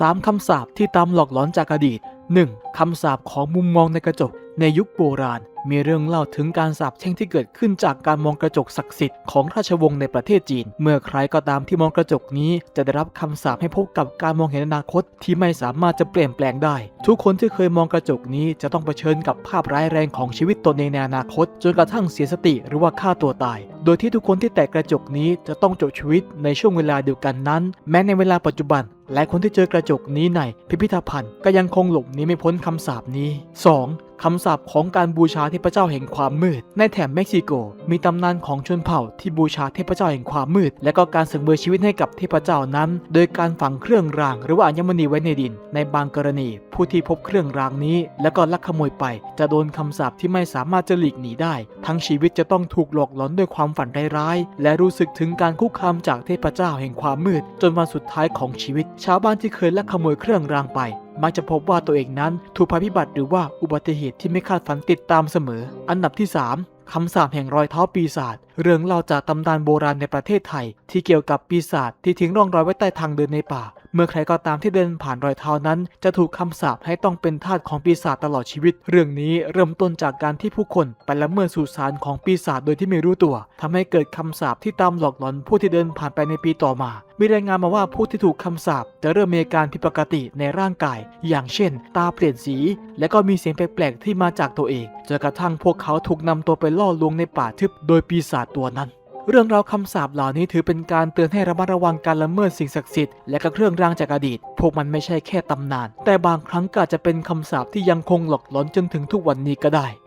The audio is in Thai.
3คำสาปที่ตามหลอกหลอนจากอดีต 1. คำสาปของมุมมองในกระจก ในยุคโบราณ มีเรื่องเล่าถึงการสาปแช่งที่เกิดขึ้นจากการมองกระจกศักดิ์สิทธิ์ของราชวงศ์ในประเทศจีน เมื่อใครก็ตามที่มองกระจกนี้ จะได้รับคำสาปให้พบกับการมองเห็นอนาคตที่ไม่สามารถจะเปลี่ยนแปลงได้ ทุกคนที่เคยมองกระจกนี้จะต้องเผชิญกับภาพร้ายแรงของชีวิตตนเองในอนาคต จนกระทั่งเสียสติหรือว่าฆ่าตัวตาย โดยที่ทุกคนที่แตะกระจกนี้จะต้องจบชีวิตในช่วงเวลาเดียวกันนั้น แม้ในเวลาปัจจุบัน และคนที่เจอกระจกนี้ในพิพิธภัณฑ์ก็ยังคงหลบหนีไม่พ้นคำสาปนี้ 2. คำสาปของการบูชาเทพเจ้าแห่งความมืด ในแถบเม็กซิโก มีตำนานของชนเผ่าที่บูชาเทพเจ้าแห่งความมืด และก็การสึกเบอชีวิตให้กับเทพเจ้านั้น โดยการฝังเครื่องราง หรือว่าอัญมณีไว้ในดิน ในบางกรณี ผู้ที่พบเครื่องรางนี้ แล้วก็ลักขโมยไป จะโดนคำสาปที่ไม่สามารถจะหลีกหนีได้ ทั้งชีวิตจะต้องถูกหลอกหลอนด้วยความฝันร้ายๆและรู้สึกถึงการคุกคามจากเทพเจ้าแห่งความมืด จนวันสุดท้ายของชีวิต ชาวบ้านที่เคยลักขโมยเครื่องรางไป มักจะพบว่าตัวเองนั้นถูกภัยพิบัติหรือว่าอุบัติเหตุที่ไม่คาดฝันติดตามเสมอ อันดับที่ 3คำสาปแห่งรอยเท้าปีศาจ เรื่องเล่าจากตำนานโบราณในประเทศไทย ที่เกี่ยวกับปีศาจที่ทิ้งร่องรอยไว้ใต้ทางเดินในป่า เมื่อใครก็ตามที่เดินผ่านรอยเท้านั้น จะถูกคำสาปให้ต้องเป็นทาสของปีศาจตลอดชีวิต เรื่องนี้เริ่มต้นจากการที่ผู้คนไปละเมิดสุสานของปีศาจโดยที่ไม่รู้ตัวทำให้เกิดคำสาปที่ตามหลอกหลอนผู้ที่เดินผ่านไปในปีต่อมา มีรายงานมาว่าผู้ที่ถูกคำสาปจะเริ่มมีอาการผิดปกติในร่างกาย อย่างเช่น ตาเปลี่ยนสี และก็มีเสียงแปลกๆที่มาจากตัวเองจนกระทั่งพวกเขาถูกนำตัวไปล่อลวงในป่าทึบโดยปีศาจตัวนั้น เรื่องราวคำสาปเหล่านี้ถือเป็นการเตือนให้ระมัดระวังการละเมิดสิ่งศักดิ์สิทธิ์และก็เครื่องรางจากอดีต พวกมันไม่ใช่แค่ตำนาน แต่บางครั้งก็อาจจะเป็นคำสาปที่ยังคงหลอกหลอนจนถึงทุกวันนี้ก็ได้